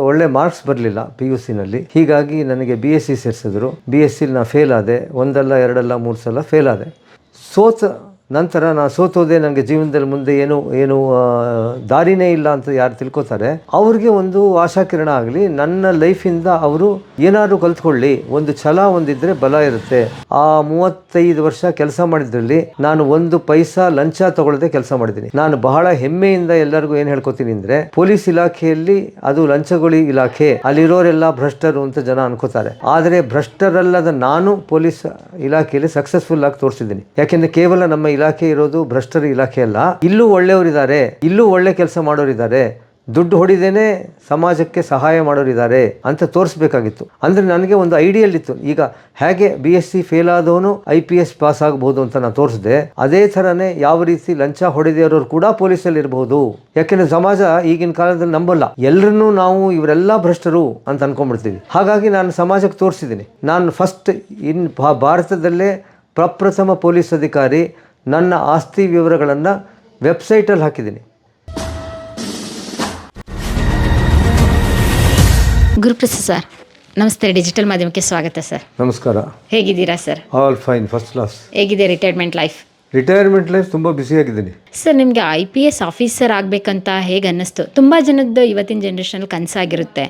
ಒಳ್ಳೆ ಮಾರ್ಕ್ಸ್ ಬರಲಿಲ್ಲ P U ಸಿನಲ್ಲಿ ಹೀಗಾಗಿ ನನಗೆ ಬಿ ಎಸ್ ಸಿ ಸೇರಿಸಿದ್ರು. ಬಿ ಎಸ್ ಸಿಲಿ ನಾ ಫೇಲ್ ಆದೆ. ಒಂದಲ್ಲ, ಎರಡಲ್ಲ ಮೂರು ಸಲ ಫೇಲ್ ಆದೆ. ಸೋತ ನಂತರ ನಾನು ಸೋತೋದೆ ನನಗೆ ಜೀವನದಲ್ಲಿ ಮುಂದೆ ಏನು ಏನು ದಾರಿನೇ ಇಲ್ಲ ಅಂತ ಯಾರು ತಿಳ್ಕೊತಾರೆ. ಅವ್ರಿಗೆ ಒಂದು ಆಶಾಕಿರಣ ಆಗಲಿ, ನನ್ನ ಲೈಫಿಂದ ಅವರು ಏನಾದರೂ ಕಲ್ತ್ಕೊಳ್ಳಿ, ಒಂದು ಛಲ ಒಂದಿದ್ರೆ ಬಲ ಇರುತ್ತೆ. ಆ ಮೂವತ್ತೈದು ವರ್ಷ ಕೆಲಸ ಮಾಡಿದ್ರಲ್ಲಿ ನಾನು ಒಂದು ಪೈಸಾ ಲಂಚ ತಗೊಳ್ಳದೆ ಕೆಲಸ ಮಾಡಿದ್ದೀನಿ. ನಾನು ಬಹಳ ಹೆಮ್ಮೆಯಿಂದ ಎಲ್ಲರಿಗೂ ಏನು ಹೇಳ್ಕೊತೀನಿ ಅಂದ್ರೆ, ಪೊಲೀಸ್ ಇಲಾಖೆಯಲ್ಲಿ ಅದು ಲಂಚಗೊಳಿ ಇಲಾಖೆ, ಅಲ್ಲಿರೋರೆಲ್ಲ ಭ್ರಷ್ಟರು ಅಂತ ಜನ ಅನ್ಕೋತಾರೆ. ಆದರೆ ಭ್ರಷ್ಟರಲ್ಲದ ನಾನು ಪೊಲೀಸ್ ಇಲಾಖೆಯಲ್ಲಿ ಸಕ್ಸಸ್ಫುಲ್ ಆಗಿ ತೋರಿಸಿದ್ದೀನಿ. ಯಾಕೆಂದ್ರೆ ಕೇವಲ ನಮ್ಮ ಇಲಾಖೆ ಇರೋದು ಭ್ರಷ್ಟರ ಇಲಾಖೆ ಅಲ್ಲ. ಇಲ್ಲೂ ಒಳ್ಳೆಯವರಿದ್ದಾರೆ. ಇಲ್ಲೂ ಒಳ್ಳೆ ಕೆಲಸ ಮಾಡೋರಿದ್ದಾರೆ. ದುಡ್ಡು ಹೊಡಿದೇನೆ ಸಮಾಜಕ್ಕೆ ಸಹಾಯ ಮಾಡೋರಿದ್ದಾರೆ ಅಂತ ತೋರಿಸ್ಬೇಕಾಗಿತ್ತು. ಅಂದ್ರೆ ನನಗೆ ಒಂದು ಐಡಿಯಲ್ ಇತ್ತು ಈಗ ಹೇಗೆ ಬಿ ಎಸ್ ಸಿ ಫೇಲ್ ಆದವನು ಐ ಪಿ ಎಸ್ ಪಾಸ್ ಆಗಬಹುದು ಅಂತ ನಾನು ತೋರಿಸಿದೆ. ಅದೇ ಥರನೇ ಯಾವ ರೀತಿ ಲಂಚ ಹೊಡೆದಿರೋರು ಕೂಡ ಪೊಲೀಸಲ್ಲಿ ಇರಬಹುದು ಯಾಕೆಂದ್ರೆ ಸಮಾಜ ಈಗಿನ ಕಾಲದಲ್ಲಿ ನಂಬಲ್ಲ. ಎಲ್ಲರನ್ನೂ ನಾವು ಇವರೆಲ್ಲ ಭ್ರಷ್ಟರು ಅಂತ ಅನ್ಕೊಂಡ್ಬಿಡ್ತೀವಿ. ಹಾಗಾಗಿ ನಾನು ಸಮಾಜಕ್ಕೆ ತೋರಿಸಿದ್ದೀನಿ. ನಾನು ಫಸ್ಟ್ ಇನ್ ಭಾರತದಲ್ಲೇ ಪ್ರಪ್ರಥಮ ಪೊಲೀಸ್ ಅಧಿಕಾರಿ ನನ್ನ ಆಸ್ತಿ ವಿವರಗಳನ್ನು ವೆಬ್ಸೈಟಲ್ಲಿ ಹಾಕಿದ್ದೀನಿ. ಗುರುಪ್ರಸಾದ್ ಸರ್ ನಮಸ್ತೆ ಡಿಜಿಟಲ್ ಮಾಧ್ಯಮಕ್ಕೆ ಸ್ವಾಗತ ಸರ್. ನಮಸ್ಕಾರ. ಹೇಗಿದ್ದೀರಾ sir? All fine first class ಹೇಗಿದೆ ರಿಟೈರ್ಮೆಂಟ್ ಲೈಫ್ ರಿಟೈರ್ಮೆಂಟ್ ಲೈಫ್ ತುಂಬ ಬ್ಯುಸಿಯಾಗಿದ್ದೀನಿ ಸರ್ ನಿಮಗೆ ಐ ಪಿ ಎಸ್ ಆಫೀಸರ್ ಆಗಬೇಕಂತ ಹೇಗೆ ಅನ್ನಿಸ್ತು? ತುಂಬ ಜನದ್ದು ಇವತ್ತಿನ ಜನ್ರೇಷನಲ್ಲಿ ಕನಸಾಗಿರುತ್ತೆ.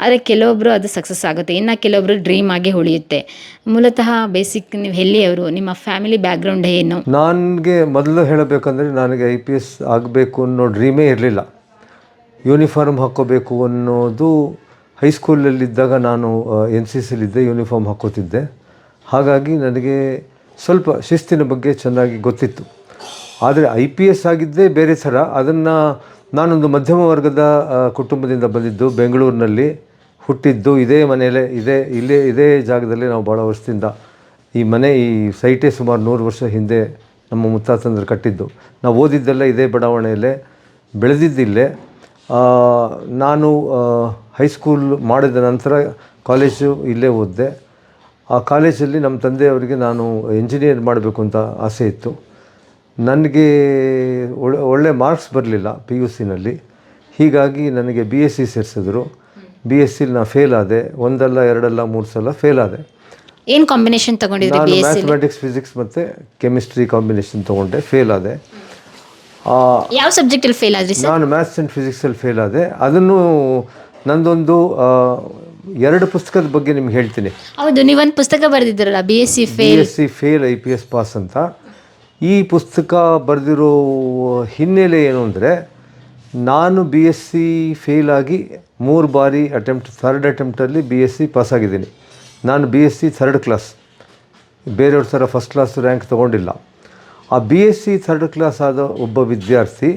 ಆದರೆ ಕೆಲವೊಬ್ಬರು ಅದು ಸಕ್ಸಸ್ ಆಗುತ್ತೆ. ಇನ್ನು ಕೆಲವೊಬ್ಬರು ಡ್ರೀಮ್ ಆಗಿ ಉಳಿಯುತ್ತೆ. ಮೂಲತಃ ಬೇಸಿಕ್ ನೀವು ಎಲ್ಲಿಯವರು? ನಿಮ್ಮ ಫ್ಯಾಮಿಲಿ ಬ್ಯಾಕ್ಗ್ರೌಂಡ್ ಏನು? ನನಗೆ ಮೊದಲು ಹೇಳಬೇಕಂದ್ರೆ ನನಗೆ ಐ ಪಿ ಎಸ್ ಆಗಬೇಕು ಅನ್ನೋ ಡ್ರೀಮೇ ಇರಲಿಲ್ಲ. ಯೂನಿಫಾರ್ಮ್ ಹಾಕ್ಕೋಬೇಕು ಅನ್ನೋದು ಹೈಸ್ಕೂಲಲ್ಲಿದ್ದಾಗ ನಾನು ಎನ್ ಸಿ ಸಿಲಿದ್ದೆ ಯೂನಿಫಾರ್ಮ್ ಹಾಕೋತಿದ್ದೆ ಹಾಗಾಗಿ ನನಗೆ ಸ್ವಲ್ಪ ಶಿಸ್ತಿನ ಬಗ್ಗೆ ಚೆನ್ನಾಗಿ ಗೊತ್ತಿತ್ತು. ಆದರೆ ಐ ಪಿ ಎಸ್ ಆಗಿದ್ದೇ ಬೇರೆ ಥರ ಅದನ್ನು ನಾನೊಂದು ಮಧ್ಯಮ ವರ್ಗದ ಕುಟುಂಬದಿಂದ ಬಂದಿದ್ದು, ಬೆಂಗಳೂರಿನಲ್ಲಿ ಹುಟ್ಟಿದ್ದು. ಇದೇ ಮನೆಯಲ್ಲೇ, ಇದೇ, ಇಲ್ಲೇ, ಇದೇ ಜಾಗದಲ್ಲಿ ನಾವು ಭಾಳ ವರ್ಷದಿಂದ ಈ ಮನೆ, ಈ ಸೈಟೇ ಸುಮಾರು ನೂರು ವರ್ಷ ಹಿಂದೆ ನಮ್ಮ ಮುತ್ತಾತಂದ್ರೆ ಕಟ್ಟಿದ್ದು. ನಾವು ಓದಿದ್ದೆಲ್ಲ ಇದೇ ಬಡಾವಣೆಯಲ್ಲೇ, ಬೆಳೆದಿದ್ದಿಲ್ಲೇ. ನಾನು ಹೈಸ್ಕೂಲ್ ಮಾಡಿದ ನಂತರ ಕಾಲೇಜು ಇಲ್ಲೇ ಓದಿದೆ. ಆ ಕಾಲೇಜಲ್ಲಿ ನಮ್ಮ ತಂದೆಯವರಿಗೆ ನಾನು ಇಂಜಿನಿಯರ್ ಮಾಡಬೇಕು ಅಂತ ಆಸೆ ಇತ್ತು. ನನಗೆ ಒಳ್ಳೆ ಒಳ್ಳೆ ಮಾರ್ಕ್ಸ್ ಬರಲಿಲ್ಲ ಪಿ ಯು ಸಿನಲ್ಲಿ ಹೀಗಾಗಿ ನನಗೆ ಬಿ ಎಸ್ ಸಿ ಸೇರಿಸಿದ್ರು. ಬಿ ಎಸ್ ಸಿಲಿ ನಾನು ಫೇಲ್ ಆದೆ. ಒಂದಲ್ಲ ಎರಡಲ್ಲ ಮೂರು ಸಲ ಫೇಲ್ ಆದೆ. ಏನು ಕಾಂಬಿನೇಷನ್ ತಗೊಂಡಿದ್ದೆ ನಾನು ಮ್ಯಾಥಮೆಟಿಕ್ಸ್ ಫಿಸಿಕ್ಸ್ ಮತ್ತು ಕೆಮಿಸ್ಟ್ರಿ ಕಾಂಬಿನೇಷನ್ ತೊಗೊಂಡೆ ಫೇಲ್ ಆದೆ. ಯಾವ ಸಬ್ಜೆಕ್ಟಲ್ಲಿ ಫೇಲ್ ಆದ್ರಿ ನಾನು ಮ್ಯಾಥ್ಸ್ ಆ್ಯಂಡ್ ಫಿಸಿಕ್ಸಲ್ಲಿ ಫೇಲ್ ಆದೆ. ಅದನ್ನು ನಂದೊಂದು ಎರಡು ಪುಸ್ತಕದ ಬಗ್ಗೆ ನಿಮ್ಗೆ ಹೇಳ್ತೀನಿ. ಹೌದು ನೀವೊಂದು ಪುಸ್ತಕ ಬರೆದಿದ್ದೀರಲ್ಲ B S C B fail S C fail I P S pass ಅಂತ. ಈ ಪುಸ್ತಕ ಬರೆದಿರೋ ಹಿನ್ನೆಲೆ ಏನು ಅಂದರೆ ನಾನು ಬಿ ಎಸ್ ಸಿ ಫೇಲ್ ಆಗಿ ಮೂರು ಬಾರಿ ಅಟೆಂಪ್ಟ್ ಥರ್ಡ್ ಅಟೆಂಪ್ಟಲ್ಲಿ ಬಿ ಎಸ್ ಸಿ ಪಾಸಾಗಿದ್ದೀನಿ ನಾನು B S C third class ಬೇರೆಯವ್ರ ಥರ ಫಸ್ಟ್ ಕ್ಲಾಸ್ ರ್ಯಾಂಕ್ ತೊಗೊಂಡಿಲ್ಲ. ಆ B S C third class ಆದ ಒಬ್ಬ ವಿದ್ಯಾರ್ಥಿ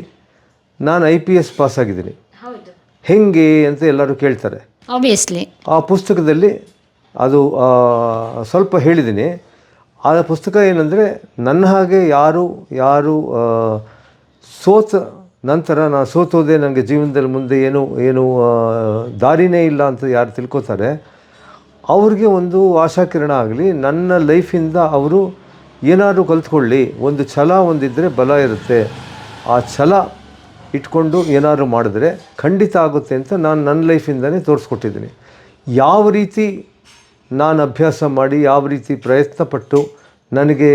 ನಾನು ಐ ಪಿ ಎಸ್ ಪಾಸಾಗಿದ್ದೀನಿ ಹೌದು. ಹೆಂಗೆ ಅಂತ ಎಲ್ಲರೂ ಕೇಳ್ತಾರೆ. ಆಬ್ವಿಯಸ್ಲಿ ಆ ಪುಸ್ತಕದಲ್ಲಿ ಅದು ಸ್ವಲ್ಪ ಹೇಳಿದ್ದೀನಿ. ಆ ಪುಸ್ತಕ ಏನಂದರೆ, ನನ್ನ ಹಾಗೆ ಯಾರು ಯಾರು ಸೋತ ನಂತರ ನಾನು ಸೋತೋದೆ ನನಗೆ ಜೀವನದಲ್ಲಿ ಮುಂದೆ ಏನು ಏನು ದಾರಿನೇ ಇಲ್ಲ ಅಂತ ಯಾರು ತಿಳ್ಕೊತಾರೆ, ಅವ್ರಿಗೆ ಒಂದು ಆಶಾಕಿರಣ ಆಗಲಿ, ನನ್ನ ಲೈಫಿಂದ ಅವರು ಏನಾದರೂ ಕಲ್ತ್ಕೊಳ್ಳಿ. ಒಂದು ಛಲ ಒಂದಿದ್ದರೆ ಬಲ ಇರುತ್ತೆ. ಆ ಛಲ ಇಟ್ಕೊಂಡು ಏನಾದರೂ ಮಾಡಿದ್ರೆ ಖಂಡಿತ ಆಗುತ್ತೆ ಅಂತ ನಾನು ನನ್ನ ಲೈಫಿಂದನೇ ತೋರಿಸ್ಕೊಟ್ಟಿದ್ದೀನಿ. ಯಾವ ರೀತಿ ನಾನು ಅಭ್ಯಾಸ ಮಾಡಿ ಯಾವ ರೀತಿ ಪ್ರಯತ್ನ ಪಟ್ಟು ನನಗೆ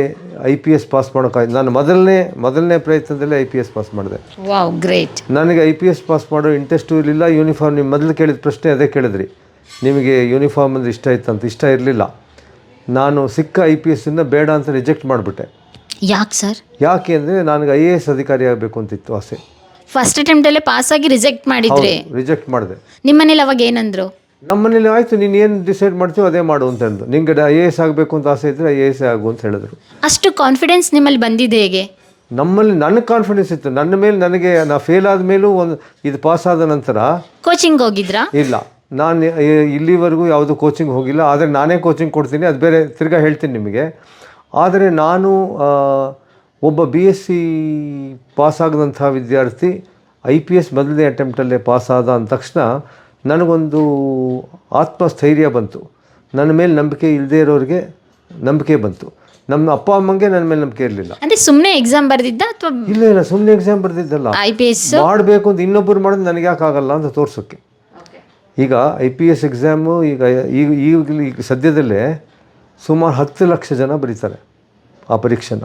ಐ ಪಿ ಎಸ್ ಪಾಸ್ ಮಾಡೋಕ್ಕಾಯ್ತು ನಾನು ಮೊದಲನೇ ಮೊದಲನೇ ಪ್ರಯತ್ನದಲ್ಲೇ ಐ ಪಿ ಎಸ್ ಪಾಸ್ ಮಾಡಿದೆ. ವಾವ್ ಗ್ರೇಟ್ ನನಗೆ ಐ ಪಿ ಎಸ್ ಪಾಸ್ ಮಾಡೋ ಇಂಟ್ರೆಸ್ಟು ಇರಲಿಲ್ಲ ಯೂನಿಫಾರ್ಮ್ ನಿಮ್ಮ ಮೊದಲು ಕೇಳಿದ ಪ್ರಶ್ನೆ ಅದೇ ಕೇಳಿದ್ರಿ. ನಿಮಗೆ ಯೂನಿಫಾರ್ಮ್ ಅಂದರೆ ಇಷ್ಟ ಇತ್ತು ಅಂತ? ಇಷ್ಟ ಇರಲಿಲ್ಲ. ನಾನು ಸಿಕ್ಕ ಐ ಪಿ ಎಸ್ಸನ್ನು ಬೇಡ ಅಂತ ರಿಜೆಕ್ಟ್ ಮಾಡಿಬಿಟ್ಟೆ. ಯಾಕೆ ಸರ್ ಯಾಕೆ ಅಂದರೆ ನನಗೆ ಐ ಎ ಎಸ್ ಅಧಿಕಾರಿ ಆಗಬೇಕು ಅಂತಿತ್ತು ಆಸೆ. ಫಸ್ಟ್ ಅಟೆಂಪ್ಟಲ್ಲೇ ಪಾಸ್ ಆಗಿ ರಿಜೆಕ್ಟ್ ಮಾಡಿದ್ರೆ. ರಿಜೆಕ್ಟ್ ಮಾಡಿದೆ. ನಿಮ್ಮನೇಲಿ ಅವಾಗ ಏನಂದ್ರು? ನಮ್ಮ ಮನೇಲಿ ಆಯಿತು ನೀನು ಏನು ಡಿಸೈಡ್ ಮಾಡ್ತೀವೋ ಅದೇ ಮಾಡು ಅಂತ ಹೇಳಿದ್ರು ನಿಂಗೆ ಐ ಎ ಎಸ್ ಆಗಬೇಕು ಅಂತ ಆಸೆ ಇದ್ರೆ ಐ ಎ ಎಸ್ ಆಗು ಅಂತ ಹೇಳಿದ್ರು. ಅಷ್ಟು ಕಾನ್ಫಿಡೆನ್ಸ್ ನಿಮ್ಮಲ್ಲಿ ಬಂದಿದೆ ಹೇಗೆ? ನಮ್ಮಲ್ಲಿ ನನ್ನ ಕಾನ್ಫಿಡೆನ್ಸ್ ಇತ್ತು. ನನ್ನ ಮೇಲೆ ನನಗೆ ನಾ ಫೇಲ್ ಆದಮೇಲೂ ಒಂದು ಇದು ಪಾಸ್ ಆದ ನಂತರ ಕೋಚಿಂಗ್ ಹೋಗಿದ್ರಾ? ಇಲ್ಲ. ನಾನು ಇಲ್ಲಿವರೆಗೂ ಯಾವುದು ಕೋಚಿಂಗ್ ಹೋಗಿಲ್ಲ. ಆದರೆ ನಾನೇ ಕೋಚಿಂಗ್ ಕೊಡ್ತೀನಿ. ಅದು ಬೇರೆ ತಿರ್ಗಾ ಹೇಳ್ತೀನಿ ನಿಮಗೆ. ಆದರೆ ನಾನು ಒಬ್ಬ ಬಿ ಎಸ್ ಸಿ ಪಾಸಾಗದಂಥ ವಿದ್ಯಾರ್ಥಿ ಐ ಪಿ ಎಸ್ ಮೊದಲನೇ ಅಟೆಂಪ್ಟಲ್ಲೇ ಪಾಸಾದ ಅಂದ ತಕ್ಷಣ ನನಗೊಂದು ಆತ್ಮಸ್ಥೈರ್ಯ ಬಂತು. ನನ್ನ ಮೇಲೆ ನಂಬಿಕೆ ಇಲ್ಲದೇ ಇರೋರಿಗೆ ನಂಬಿಕೆ ಬಂತು. ನಮ್ಮ ಅಪ್ಪ ಅಮ್ಮಂಗೆ ನನ್ನ ಮೇಲೆ ನಂಬಿಕೆ ಇರಲಿಲ್ಲ. ಅಂದ್ರೆ ಸುಮ್ಮನೆ ಎಕ್ಸಾಮ್ ಬರೆದಿದ್ದ ಅಥವಾ ಇಲ್ಲ ಇಲ್ಲ ಸುಮ್ಮನೆ ಎಕ್ಸಾಮ್ ಬರ್ದಿದ್ದಲ್ಲ. ಐ ಪಿ ಎಸ್ ಮಾಡಬೇಕು ಅಂತ ಇನ್ನೊಬ್ಬರು ಮಾಡೋದು ನನಗೆ ಯಾಕೆ ಆಗಲ್ಲ ಅಂತ ತೋರಿಸೋಕ್ಕೆ ಈಗ ಐ ಪಿ ಎಸ್ ಎಕ್ಸಾಮು ಈಗ ಈಗ ಈಗ ಈಗ ಸದ್ಯದಲ್ಲೇ ಸುಮಾರು ಹತ್ತು ಲಕ್ಷ ಜನ ಬರೀತಾರೆ ಆ ಪರೀಕ್ಷೆನ.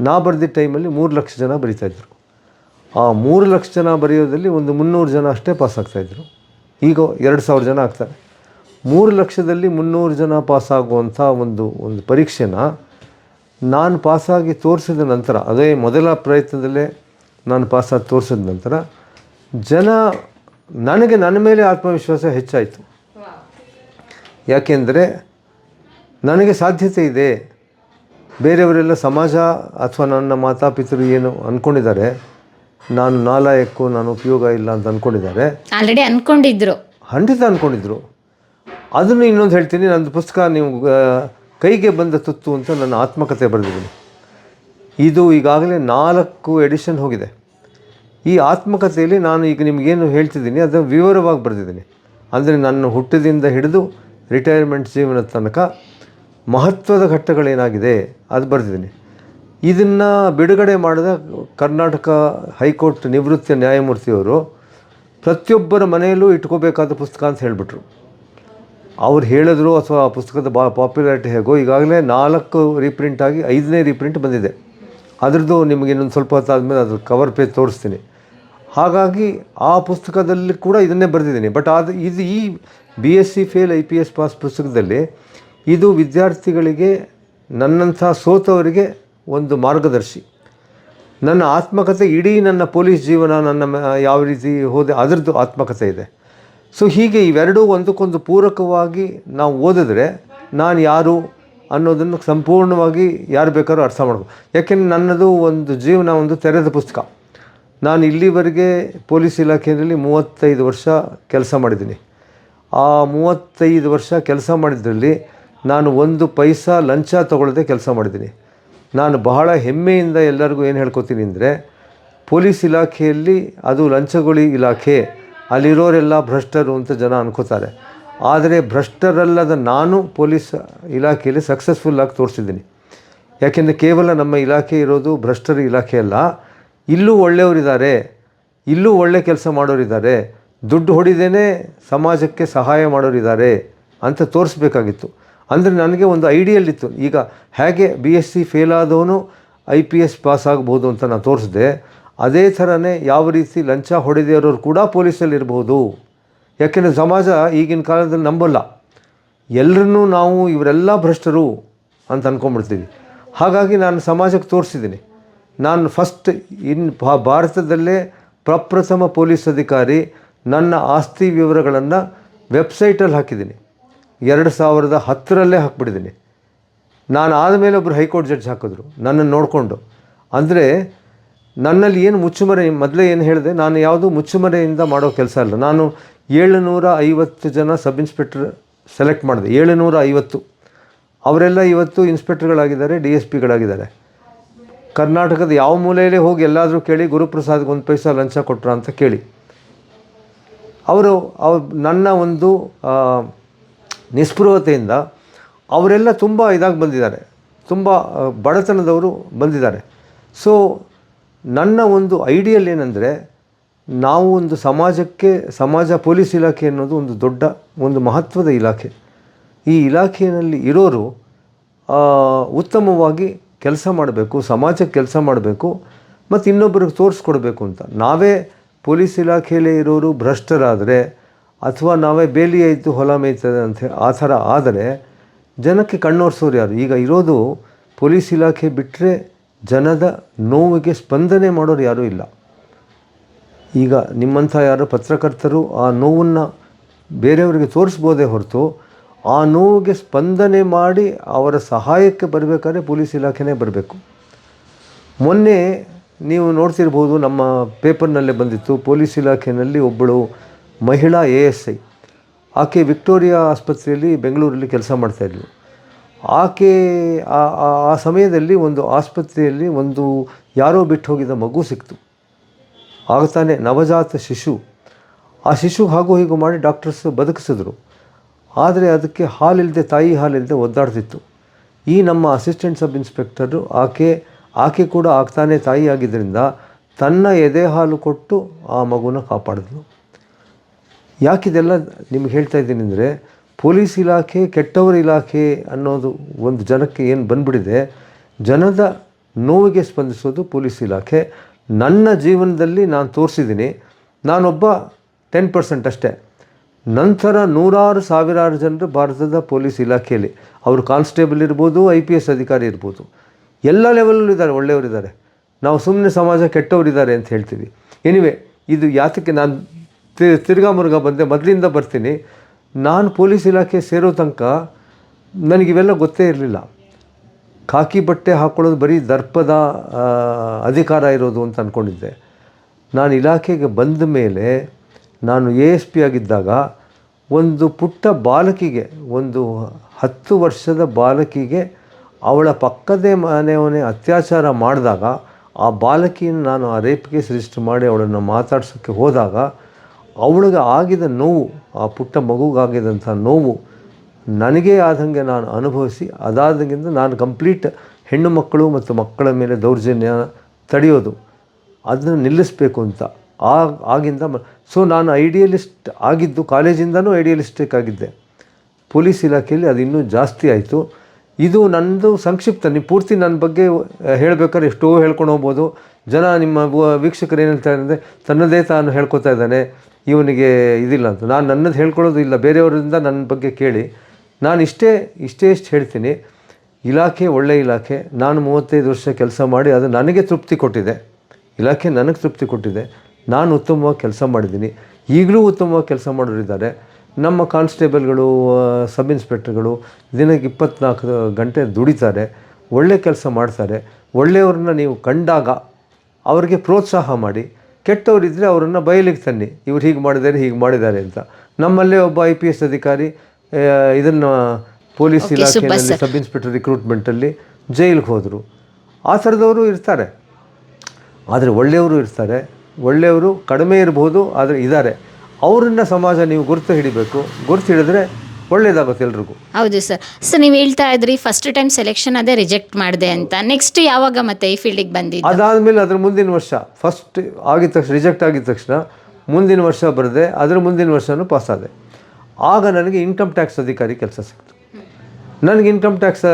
ನಾ ಬರೆದಿದ್ದ ಟೈಮಲ್ಲಿ ಮೂರು ಲಕ್ಷ ಜನ ಬರೀತಾಯಿದ್ರು ಆ ಮೂರು ಲಕ್ಷ ಜನ ಬರೆಯೋದ್ರಲ್ಲಿ ಒಂದು ಮುನ್ನೂರು ಜನ ಅಷ್ಟೇ ಪಾಸ್ ಆಗ್ತಾಯಿದ್ರು ಈಗ ಎರಡು ಸಾವಿರ ಜನ ಆಗ್ತಾರೆ. ಮೂರು ಲಕ್ಷದಲ್ಲಿ ಮುನ್ನೂರು ಜನ ಪಾಸಾಗುವಂಥ ಒಂದು ಒಂದು ಪರೀಕ್ಷೆನ ನಾನು ಪಾಸಾಗಿ ತೋರಿಸಿದ ನಂತರ ಅದೇ ಮೊದಲ ಪ್ರಯತ್ನದಲ್ಲೇ ನಾನು ಪಾಸಾಗಿ ತೋರಿಸಿದ ನಂತರ ಜನ ನನಗೆ ನನ್ನ ಮೇಲೆ ಆತ್ಮವಿಶ್ವಾಸ ಹೆಚ್ಚಾಯಿತು. ಯಾಕೆಂದರೆ ನನಗೆ ಸಾಧ್ಯತೆ ಇದೆ. ಬೇರೆಯವರೆಲ್ಲ ಸಮಾಜ ಅಥವಾ ನನ್ನ ಮಾತಾಪಿತರು ಏನು ಅಂದ್ಕೊಂಡಿದ್ದಾರೆ ನಾನು ನಾಲಾಯಕ್ಕು ನಾನು ಉಪಯೋಗ ಇಲ್ಲ ಅಂತ ಅಂದ್ಕೊಂಡಿದ್ದಾರೆ ಆಲ್ರೆಡಿ ಅನ್ಕೊಂಡಿದ್ರು. ಖಂಡಿತ ಅಂದ್ಕೊಂಡಿದ್ರು ಅದನ್ನು ಇನ್ನೊಂದು ಹೇಳ್ತೀನಿ ನನ್ನ ಪುಸ್ತಕ ನೀವು ಕೈಗೆ ಬಂದ ತುತ್ತು ಅಂತ ನನ್ನ ಆತ್ಮಕಥೆ ಬರೆದಿದ್ದೀನಿ. ಇದು ಈಗಾಗಲೇ ನಾಲ್ಕು ಎಡಿಷನ್ ಹೋಗಿದೆ. ಈ ಆತ್ಮಕಥೆಯಲ್ಲಿ ನಾನು ಈಗ ನಿಮಗೇನು ಹೇಳ್ತಿದ್ದೀನಿ ಅದನ್ನು ವಿವರವಾಗಿ ಬರೆದಿದ್ದೀನಿ. ಅಂದರೆ ನನ್ನ ಹುಟ್ಟಿದಿಂದ ಹಿಡಿದು ರಿಟೈರ್ಮೆಂಟ್ ಜೀವನದ ತನಕ ಮಹತ್ವದ ಘಟ್ಟಗಳೇನಾಗಿದೆ ಅದು ಬರೆದಿದ್ದೀನಿ. ಇದನ್ನು ಬಿಡುಗಡೆ ಮಾಡಿದ ಕರ್ನಾಟಕ ಹೈಕೋರ್ಟ್ ನಿವೃತ್ತ ನ್ಯಾಯಮೂರ್ತಿಯವರು ಪ್ರತಿಯೊಬ್ಬರ ಮನೆಯಲ್ಲೂ ಇಟ್ಕೋಬೇಕಾದ ಪುಸ್ತಕ ಅಂತ ಹೇಳಿಬಿಟ್ರು. ಅವ್ರು ಹೇಳಿದ್ರು ಅಥವಾ ಆ ಪುಸ್ತಕದ ಬಾ ಪಾಪ್ಯುಲಾರಿಟಿ ಹೇಗೋ, ಈಗಾಗಲೇ ನಾಲ್ಕು ರೀಪ್ರಿಂಟ್ ಆಗಿ ಐದನೇ ರೀಪ್ರಿಂಟ್ ಬಂದಿದೆ. ಅದರದ್ದು ನಿಮಗೆ ಇನ್ನೊಂದು ಸ್ವಲ್ಪ ಹೊತ್ತಾದಮೇಲೆ ಅದ್ರ ಕವರ್ ಪೇಜ್ ತೋರಿಸ್ತೀನಿ. ಹಾಗಾಗಿ ಆ ಪುಸ್ತಕದಲ್ಲಿ ಕೂಡ ಇದನ್ನೇ ಬರೆದಿದ್ದೀನಿ. ಬಟ್ ಅದು, ಇದು ಈ B S C fail I P S pass ಪುಸ್ತಕದಲ್ಲಿ ಇದು ವಿದ್ಯಾರ್ಥಿಗಳಿಗೆ ನನ್ನಂಥ ಸೋತವರಿಗೆ ಒಂದು ಮಾರ್ಗದರ್ಶಿ. ನನ್ನ ಆತ್ಮಕಥೆ ಇಡೀ ನನ್ನ ಪೊಲೀಸ್ ಜೀವನ ನನ್ನ ಯಾವ ರೀತಿ ಹೋದೆ ಅದರದ್ದು ಆತ್ಮಕಥೆ ಇದೆ. ಸೊ ಹೀಗೆ ಇವೆರಡೂ ಒಂದಕ್ಕೊಂದು ಪೂರಕವಾಗಿ ನಾವು ಓದಿದ್ರೆ ನಾನು ಯಾರು ಅನ್ನೋದನ್ನು ಸಂಪೂರ್ಣವಾಗಿ ಯಾರು ಬೇಕಾದ್ರೂ ಅರ್ಥ ಮಾಡ್ಬೋದು. ಯಾಕೆಂದರೆ ನನ್ನದು ಒಂದು ಜೀವನ ಒಂದು ತೆರೆದ ಪುಸ್ತಕ. ನಾನು ಇಲ್ಲಿವರೆಗೆ ಪೊಲೀಸ್ ಇಲಾಖೆಯಲ್ಲಿ ಮೂವತ್ತೈದು ವರ್ಷ ಕೆಲಸ ಮಾಡಿದ್ದೀನಿ. ಆ ಮೂವತ್ತೈದು ವರ್ಷ ಕೆಲಸ ಮಾಡಿದ್ರಲ್ಲಿ ನಾನು ಒಂದು ಪೈಸಾ ಲಂಚ ತಗೊಳ್ಳದೆ ಕೆಲಸ ಮಾಡಿದ್ದೀನಿ. ನಾನು ಬಹಳ ಹೆಮ್ಮೆಯಿಂದ ಎಲ್ಲರಿಗೂ ಏನು ಹೇಳ್ಕೊತೀನಿ ಅಂದರೆ, ಪೊಲೀಸ್ ಇಲಾಖೆಯಲ್ಲಿ ಅದು ಲಂಚಗೊಳಿ ಇಲಾಖೆ, ಅಲ್ಲಿರೋರೆಲ್ಲ ಭ್ರಷ್ಟರು ಅಂತ ಜನ ಅನ್ಕೋತಾರೆ. ಆದರೆ ಭ್ರಷ್ಟರಲ್ಲದ ನಾನು ಪೊಲೀಸ್ ಇಲಾಖೆಯಲ್ಲಿ ಸಕ್ಸಸ್ಫುಲ್ಲಾಗಿ ತೋರಿಸಿದ್ದೀನಿ. ಯಾಕೆಂದರೆ ಕೇವಲ ನಮ್ಮ ಇಲಾಖೆ ಇರೋದು ಭ್ರಷ್ಟರ ಇಲಾಖೆ ಅಲ್ಲ, ಇಲ್ಲೂ ಒಳ್ಳೆಯವರಿದ್ದಾರೆ, ಇಲ್ಲೂ ಒಳ್ಳೆ ಕೆಲಸ ಮಾಡೋರಿದ್ದಾರೆ, ದುಡ್ಡು ಹೊಡಿದೇನೆ ಸಮಾಜಕ್ಕೆ ಸಹಾಯ ಮಾಡೋರಿದ್ದಾರೆ ಅಂತ ತೋರಿಸ್ಬೇಕಾಗಿತ್ತು. ಅಂದರೆ ನನಗೆ ಒಂದು ಐಡಿಯಲ್ ಇತ್ತು ಈಗ ಹೇಗೆ ಬಿ ಎಸ್ ಸಿ ಫೇಲ್ ಆದವನು ಐ ಪಿ ಎಸ್ ಪಾಸ್ ಆಗ್ಬೋದು ಅಂತ ನಾನು ತೋರಿಸಿದೆ. ಅದೇ ಥರನೇ ಯಾವ ರೀತಿ ಲಂಚ ಹೊಡೆದಿರೋರು ಕೂಡ ಪೊಲೀಸಲ್ಲಿರ್ಬೋದು ಯಾಕೆಂದರೆ ಸಮಾಜ ಈಗಿನ ಕಾಲದಲ್ಲಿ ನಂಬಲ್ಲ. ಎಲ್ಲರನ್ನೂ ನಾವು ಇವರೆಲ್ಲ ಭ್ರಷ್ಟರು ಅಂತ ಅಂದ್ಕೊಂಡ್ಬಿಡ್ತೀವಿ ಹಾಗಾಗಿ ನಾನು ಸಮಾಜಕ್ಕೆ ತೋರಿಸಿದ್ದೀನಿ. ನಾನು ಫಸ್ಟ್ ಇನ್ ಭಾರತದಲ್ಲೇ ಪ್ರಪ್ರಥಮ ಪೊಲೀಸ್ ಅಧಿಕಾರಿ. ನನ್ನ ಆಸ್ತಿ ವಿವರಗಳನ್ನು ವೆಬ್ಸೈಟಲ್ಲಿ ಹಾಕಿದ್ದೀನಿ. ಎರಡು ಸಾವಿರದ ಹತ್ತರಲ್ಲೇ ಹಾಕ್ಬಿಟ್ಟಿದ್ದೀನಿ. ನಾನು ಆದಮೇಲೆ ಒಬ್ಬರು ಹೈಕೋರ್ಟ್ ಜಡ್ಜ್ ಹಾಕಿದ್ರು, ನನ್ನನ್ನು ನೋಡಿಕೊಂಡು. ಅಂದರೆ ನನ್ನಲ್ಲಿ ಏನು ಮುಚ್ಚುಮರೆ, ಮೊದಲೇ ಏನು ಹೇಳಿದೆ, ನಾನು ಯಾವುದು ಮುಚ್ಚುಮರೆಯಿಂದ ಮಾಡೋ ಕೆಲಸ ಅಲ್ಲ. ನಾನು ಏಳುನೂರ ಐವತ್ತು ಜನ ಸಬ್ ಇನ್ಸ್ಪೆಕ್ಟರ್ ಸೆಲೆಕ್ಟ್ ಮಾಡಿದೆ ಏಳುನೂರ ಐವತ್ತು ಅವರೆಲ್ಲ ಇವತ್ತು ಇನ್ಸ್ಪೆಕ್ಟರ್ಗಳಾಗಿದ್ದಾರೆ, ಡಿ ಎಸ್ ಪಿಗಳಾಗಿದ್ದಾರೆ. ಕರ್ನಾಟಕದ ಯಾವ ಮೂಲೆಯಲ್ಲೇ ಹೋಗಿ ಎಲ್ಲಾದರೂ ಕೇಳಿ, ಗುರುಪ್ರಸಾದ್ಗೆ ಒಂದು ಪೈಸಾ ಲಂಚ ಕೊಟ್ರ ಅಂತ ಕೇಳಿ. ಅವರು, ಅವ್ರು ನನ್ನ ಒಂದು ನಿಸ್ಪೃಹತೆಯಿಂದ ಅವರೆಲ್ಲ ತುಂಬ ಇದಾಗಿ ಬಂದಿದ್ದಾರೆ. ತುಂಬ ಬಡತನದವರು ಬಂದಿದ್ದಾರೆ. ಸೊ ನನ್ನ ಒಂದು ಐಡಿಯಲ್ ಏನಂದರೆ ನಾವು ಒಂದು ಸಮಾಜಕ್ಕೆ, ಸಮಾಜ ಪೊಲೀಸ್ ಇಲಾಖೆ ಅನ್ನೋದು ಒಂದು ದೊಡ್ಡ, ಒಂದು ಮಹತ್ವದ ಇಲಾಖೆ. ಈ ಇಲಾಖೆಯಲ್ಲಿ ಇರೋರು ಉತ್ತಮವಾಗಿ ಕೆಲಸ ಮಾಡಬೇಕು, ಸಮಾಜಕ್ಕೆ ಕೆಲಸ ಮಾಡಬೇಕು ಮತ್ತು ಇನ್ನೊಬ್ಬರಿಗೆ ತೋರಿಸ್ಕೊಡ್ಬೇಕು ಅಂತ. ನಾವೇ ಪೊಲೀಸ್ ಇಲಾಖೆಯಲ್ಲೇ ಇರೋರು ಭ್ರಷ್ಟರಾದರೆ ಅಥವಾ ನಾವೇ ಬೇಲಿ ಆಯಿತು ಹೊಲ ಮೇಯ್ತದೆ ಅಂತ ಆ ಥರ ಆದರೆ ಜನಕ್ಕೆ ಕಣ್ಣೋರ್ಸೋರು ಯಾರು? ಈಗ ಇರೋದು ಪೊಲೀಸ್ ಇಲಾಖೆ ಬಿಟ್ಟರೆ ಜನದ ನೋವಿಗೆ ಸ್ಪಂದನೆ ಮಾಡೋರು ಯಾರೂ ಇಲ್ಲ. ಈಗ ನಿಮ್ಮಂಥ ಯಾರು ಪತ್ರಕರ್ತರು ಆ ನೋವನ್ನು ಬೇರೆಯವರಿಗೆ ತೋರಿಸ್ಬೋದೇ ಹೊರತು ಆ ನೋವಿಗೆ ಸ್ಪಂದನೆ ಮಾಡಿ ಅವರ ಸಹಾಯಕ್ಕೆ ಬರಬೇಕಾದ್ರೆ ಪೊಲೀಸ್ ಇಲಾಖೆನೇ ಬರಬೇಕು. ಮೊನ್ನೆ ನೀವು ನೋಡ್ತಿರ್ಬೋದು ನಮ್ಮ ಪೇಪರ್ನಲ್ಲೇ ಬಂದಿತ್ತು, ಪೊಲೀಸ್ ಇಲಾಖೆಯಲ್ಲಿ ಒಬ್ಬಳು ಮಹಿಳಾ ಎ ಎಸ್ ಐ. ಆಕೆ ವಿಕ್ಟೋರಿಯಾ ಆಸ್ಪತ್ರೆಯಲ್ಲಿ ಬೆಂಗಳೂರಲ್ಲಿ ಕೆಲಸ ಮಾಡ್ತಾಯಿದ್ಲು ಆಕೆ ಆ- ಸಮಯದಲ್ಲಿ ಒಂದು ಆಸ್ಪತ್ರೆಯಲ್ಲಿ ಒಂದು ಯಾರೋ ಬಿಟ್ಟು ಹೋಗಿದ್ದ ಮಗು ಸಿಕ್ತು. ಆಗ ತಾನೇ ನವಜಾತ ಶಿಶು. ಆ ಶಿಶು ಹಾಗೂ ಹೀಗೂ ಮಾಡಿ ಡಾಕ್ಟರ್ಸ್ ಬದುಕಿಸಿದ್ರು. ಆದರೆ ಅದಕ್ಕೆ ಹಾಲಿಲ್ಲದೆ, ತಾಯಿ ಹಾಲಿಲ್ಲದೆ ಒದ್ದಾಡ್ತಿತ್ತು. ಈ ನಮ್ಮ ಅಸಿಸ್ಟೆಂಟ್ ಸಬ್ ಇನ್ಸ್ಪೆಕ್ಟರು ಆಕೆ ಆಕೆ ಕೂಡ ಆಗ್ತಾನೆ ತಾಯಿ ಆಗಿದ್ದರಿಂದ ತನ್ನ ಎದೆ ಹಾಲು ಕೊಟ್ಟು ಆ ಮಗುನ ಕಾಪಾಡಿದ್ಲು. ಯಾಕಿದೆಲ್ಲ ನಿಮ್ಗೆ ಹೇಳ್ತಾ ಇದ್ದೀನಿ ಅಂದರೆ ಪೊಲೀಸ್ ಇಲಾಖೆ, ಕೆಟ್ಟವರ ಇಲಾಖೆ ಅನ್ನೋದು ಒಂದು ಜನಕ್ಕೆ ಏನು ಬಂದ್ಬಿಟ್ಟಿದೆ ಜನದ ನೋವಿಗೆ ಸ್ಪಂದಿಸೋದು ಪೊಲೀಸ್ ಇಲಾಖೆ. ನನ್ನ ಜೀವನದಲ್ಲಿ ನಾನು ತೋರಿಸಿದ್ದೀನಿ, ನಾನೊಬ್ಬ ಟೆನ್ ಪರ್ಸೆಂಟ್ ಅಷ್ಟೇ. ನಂತರ ನೂರಾರು ಸಾವಿರಾರು ಜನರು ಭಾರತದ ಪೊಲೀಸ್ ಇಲಾಖೆಯಲ್ಲಿ. ಅವರು ಕಾನ್ಸ್ಟೇಬಲ್ ಇರ್ಬೋದು, ಐ ಪಿ ಎಸ್ ಅಧಿಕಾರಿ ಇರ್ಬೋದು. ಎಲ್ಲ ಲೆವೆಲಲ್ಲೂ ಇದ್ದಾರೆ ಒಳ್ಳೆಯವರಿದ್ದಾರೆ ನಾವು ಸುಮ್ಮನೆ ಸಮಾಜ ಕೆಟ್ಟವರಿದ್ದಾರೆ ಅಂತ ಹೇಳ್ತೀವಿ. ಎನಿವೆ ಇದು ಯಾತಕ್ಕೆ ನಾನು ತಿರ್ಗಾ ಮುರುಗಾ ಬಂದೆ, ಮೊದಲಿಂದ ಬರ್ತೀನಿ. ನಾನು ಪೊಲೀಸ್ ಇಲಾಖೆ ಸೇರೋ ತನಕ ನನಗಿವೆಲ್ಲ ಗೊತ್ತೇ ಇರಲಿಲ್ಲ. ಖಾಕಿ ಬಟ್ಟೆ ಹಾಕ್ಕೊಳ್ಳೋದು ಬರೀ ದರ್ಪದ ಅಧಿಕಾರ ಇರೋದು ಅಂತ ಅಂದ್ಕೊಂಡಿದ್ದೆ ನಾನು ಇಲಾಖೆಗೆ ಬಂದ ಮೇಲೆ ನಾನು ಎ ಎಸ್ ಪಿ ಆಗಿದ್ದಾಗ ಒಂದು ಪುಟ್ಟ ಬಾಲಕಿಗೆ, ಒಂದು ಹತ್ತು ವರ್ಷದ ಬಾಲಕಿಗೆ ಅವಳ ಪಕ್ಕದೇ ಮನೆಯವನೇ ಅತ್ಯಾಚಾರ ಮಾಡಿದಾಗ ಆ ಬಾಲಕಿಯನ್ನು ನಾನು ಆ ರೇಪ್ ಕೇಸ್ ರಿಜಿಸ್ಟರ್ ಮಾಡಿ ಅವಳನ್ನು ಮಾತಾಡ್ಸೋಕ್ಕೆ ಹೋದಾಗ ಅವಳಿಗೆ ಆಗಿದ ನೋವು, ಆ ಪುಟ್ಟ ಮಗುಗಾಗಿದಂಥ ನೋವು ನನಗೇ ಆದಂಗೆ ನಾನು ಅನುಭವಿಸಿ ಅದಾದಂಗಿಂದ ನಾನು ಕಂಪ್ಲೀಟ್ ಹೆಣ್ಣು ಮಕ್ಕಳು ಮತ್ತು ಮಕ್ಕಳ ಮೇಲೆ ದೌರ್ಜನ್ಯ ತಡೆಯೋದು, ಅದನ್ನು ನಿಲ್ಲಿಸಬೇಕು ಅಂತ. ಆ, ಆಗಿಂದ ಸೊ ನಾನು ಐಡಿಯಲಿಸ್ಟ್ ಆಗಿದ್ದು, ಕಾಲೇಜಿಂದನೂ ಐಡಿಯಲಿಸ್ಟಿಕ್ ಆಗಿದ್ದೆ. ಪೊಲೀಸ್ ಇಲಾಖೆಯಲ್ಲಿ ಅದು ಇನ್ನೂ ಜಾಸ್ತಿ ಆಯಿತು. ಇದು ನನ್ನದು ಸಂಕ್ಷಿಪ್ತ, ನೀವು ಪೂರ್ತಿ ನನ್ನ ಬಗ್ಗೆ ಹೇಳಬೇಕಾದ್ರೆ ಎಷ್ಟೋ ಹೇಳ್ಕೊಂಡು ಹೋಗ್ಬೋದು. ಜನ ನಿಮ್ಮ ವೀಕ್ಷಕರು ಏನು ಹೇಳ್ತಾರೆ ಅಂದರೆ ತನ್ನದೇ ತಾನು ಹೇಳ್ಕೊತಾ ಇದ್ದಾನೆ. ಇವನಿಗೆ ಇದಿಲ್ಲ ಅಂತ. ನಾನು ನನ್ನದು ಹೇಳ್ಕೊಳ್ಳೋದು ಇಲ್ಲ. ಬೇರೆಯವರಿಂದ ನನ್ನ ಬಗ್ಗೆ ಕೇಳಿ. ನಾನು ಇಷ್ಟೇ ಇಷ್ಟೇ ಇಷ್ಟು ಹೇಳ್ತೀನಿ. ಇಲಾಖೆ ಒಳ್ಳೆಯ ಇಲಾಖೆ. ನಾನು ಮೂವತ್ತೈದು ವರ್ಷ ಕೆಲಸ ಮಾಡಿ ಅದು ನನಗೆ ತೃಪ್ತಿ ಕೊಟ್ಟಿದೆ. ಇಲಾಖೆ ನನಗೆ ತೃಪ್ತಿ ಕೊಟ್ಟಿದೆ. ನಾನು ಉತ್ತಮವಾಗಿ ಕೆಲಸ ಮಾಡಿದ್ದೀನಿ. ಈಗಲೂ ಉತ್ತಮವಾಗಿ ಕೆಲಸ ಮಾಡೋರಿದ್ದಾರೆ. ನಮ್ಮ ಕಾನ್ಸ್ಟೇಬಲ್ಗಳು ಸಬ್ ಇನ್ಸ್ಪೆಕ್ಟರ್ಗಳು ದಿನಕ್ಕೆ ಇಪ್ಪತ್ನಾಲ್ಕು ಗಂಟೆ ದುಡಿತಾರೆ. ಒಳ್ಳೆ ಕೆಲಸ ಮಾಡ್ತಾರೆ. ಒಳ್ಳೆಯವ್ರನ್ನ ನೀವು ಕಂಡಾಗ ಅವರಿಗೆ ಪ್ರೋತ್ಸಾಹ ಮಾಡಿ. ಕೆಟ್ಟವರಿದ್ದರೆ ಅವರನ್ನು ಬಯಲಿಗೆ ತನ್ನಿ. ಇವ್ರು ಹೀಗೆ ಮಾಡಿದ್ದಾರೆ ಹೀಗೆ ಮಾಡಿದ್ದಾರೆ ಅಂತ. ನಮ್ಮಲ್ಲೇ ಒಬ್ಬ ಐ ಪಿ ಎಸ್ ಅಧಿಕಾರಿ ಇದನ್ನು ಪೊಲೀಸ್ ಇಲಾಖೆಯಲ್ಲಿ ಸಬ್ ಇನ್ಸ್ಪೆಕ್ಟರ್ ರಿಕ್ರೂಟ್ಮೆಂಟಲ್ಲಿ ಜೈಲಿಗೆ ಹೋದರು. ಆ ಥರದವರು ಇರ್ತಾರೆ. ಆದರೆ ಒಳ್ಳೆಯವರು ಇರ್ತಾರೆ. ಒಳ್ಳೆಯವರು ಕಡಿಮೆ ಇರಬಹುದು ಆದರೆ ಇದ್ದಾರೆ. ಅವರನ್ನು ಸಮಾಜ ನೀವು ಗುರುತು ಹಿಡಿಬೇಕು. ಗುರುತು ಹಿಡಿದ್ರೆ ಒಳ್ಳೆಯದಾಗುತ್ತೆ ಎಲ್ರಿಗೂ. ಹೌದು ಸರ್. ಸರ್ ನೀವು ಹೇಳ್ತಾ ಇದ್ರಿ ಫಸ್ಟ್ ಟೈಮ್ ಸೆಲೆಕ್ಷನ್ ಅದೇ ರಿಜೆಕ್ಟ್ ಮಾಡಿದೆ ಅಂತ. ನೆಕ್ಸ್ಟ್ ಯಾವಾಗ ಮತ್ತೆ ಈ ಫೀಲ್ಡಿಗೆ ಬಂದಿದ್ದು? ಅದಾದಮೇಲೆ ಅದ್ರ ಮುಂದಿನ ವರ್ಷ ಫಸ್ಟ್ ಆಗಿದ ತಕ್ಷಣ ರಿಜೆಕ್ಟ್ ಆಗಿದ ತಕ್ಷಣ ಮುಂದಿನ ವರ್ಷ ಬರದೆ ಅದ್ರ ಮುಂದಿನ ವರ್ಷನೂ ಪಾಸ್ ಆದೆ. ಆಗ ನನಗೆ ಇನ್ಕಮ್ ಟ್ಯಾಕ್ಸ್ ಅಧಿಕಾರಿ ಕೆಲಸ ಸಿಕ್ತು. ನನಗೆ income tax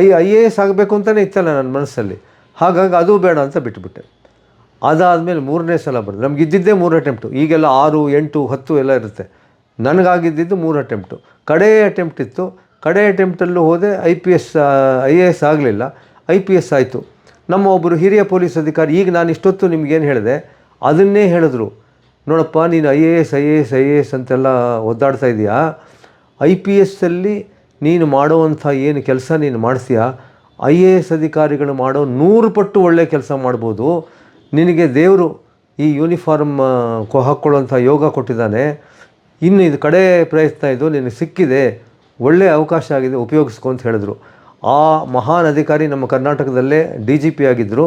I I A S ಆಗಬೇಕು ಅಂತಲೇ ಇತ್ತಲ್ಲ ನನ್ನ ಮನಸ್ಸಲ್ಲಿ. ಹಾಗಾಗಿ ಅದು ಬೇಡ ಅಂತ ಬಿಟ್ಟುಬಿಟ್ಟೆ ಅದಾದಮೇಲೆ ಮೂರನೇ ಸಲ ಬರೋದು. ನಮ್ಗೆ ಇದ್ದಿದ್ದೇ ಮೂರು ಅಟೆಂಪ್ಟು ಈಗೆಲ್ಲ ಆರು ಎಂಟು ಹತ್ತು ಎಲ್ಲ ಇರುತ್ತೆ. ನನಗಾಗಿದ್ದಿದ್ದು ಮೂರು ಅಟೆಂಪ್ಟು ಕಡೇ ಅಟೆಂಪ್ಟ್ ಇತ್ತು. ಕಡೇ ಅಟೆಂಪ್ಟಲ್ಲೂ ಹೋದೆ I P S I A S ಆಗಲಿಲ್ಲ. ಐ ಪಿ ಎಸ್ ಆಯಿತು. ನಮ್ಮ ಒಬ್ಬರು ಹಿರಿಯ ಪೊಲೀಸ್ ಅಧಿಕಾರಿ, ಈಗ ನಾನು ಇಷ್ಟೊತ್ತು ನಿಮಗೇನು ಹೇಳಿದೆ, ಅದನ್ನೇ ಹೇಳಿದ್ರು. ನೋಡಪ್ಪ, ನೀನು I A S I A S I A S ಅಂತೆಲ್ಲ ಒದ್ದಾಡ್ತಾ ಇದೆಯಾ? ಐ ಪಿ ಎಸ್ಸಲ್ಲಿ ನೀನು ಮಾಡುವಂಥ ಏನು ಕೆಲಸ ನೀನು ಮಾಡಿಸ್ತೀಯಾ? ಐ ಎ ಎಸ್ ಅಧಿಕಾರಿಗಳು ಮಾಡೋ ನೂರು ಪಟ್ಟು ಒಳ್ಳೆಯ ಕೆಲಸ ಮಾಡ್ಬೋದು. ನಿನಗೆ ದೇವರು ಈ ಯೂನಿಫಾರ್ಮ್ ಹಾಕ್ಕೊಳ್ಳೋಂಥ ಯೋಗ ಕೊಟ್ಟಿದ್ದಾನೆ. ಇನ್ನು ಇದು ಕಡೆ ಪ್ರಯತ್ನ ಇದು ನಿನಗೆ ಸಿಕ್ಕಿದೆ ಒಳ್ಳೆಯ ಅವಕಾಶ ಆಗಿದೆ, ಉಪಯೋಗಿಸ್ಕೊ ಅಂತ ಹೇಳಿದ್ರು. ಆ ಮಹಾನ್ ಅಧಿಕಾರಿ ನಮ್ಮ ಕರ್ನಾಟಕದಲ್ಲೇ ಡಿ ಜಿ ಪಿ ಆಗಿದ್ದರು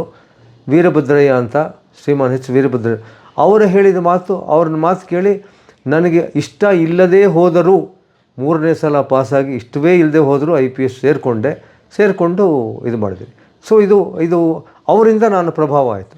ವೀರಭದ್ರಯ್ಯ ಅಂತ ಶ್ರೀಮಾನ್ ಎಚ್ ವೀರಭದ್ರಯ್ಯ. ಅವರು ಹೇಳಿದ ಮಾತು, ಅವ್ರನ್ನ ಮಾತು ಕೇಳಿ ನನಗೆ ಇಷ್ಟ ಇಲ್ಲದೇ ಹೋದರೂ ಮೂರನೇ ಸಲ ಪಾಸಾಗಿ ಇಷ್ಟವೇ ಇಲ್ಲದೆ ಹೋದರೂ ಐ ಪಿ ಎಸ್ ಸೇರಿಕೊಂಡೆ, ಸೇರಿಕೊಂಡು ಇದು ಮಾಡಿದೆ. ಸೊ ಇದು ಇದು ಅವರಿಂದ ನಾನು ಪ್ರಭಾವ ಆಯಿತು.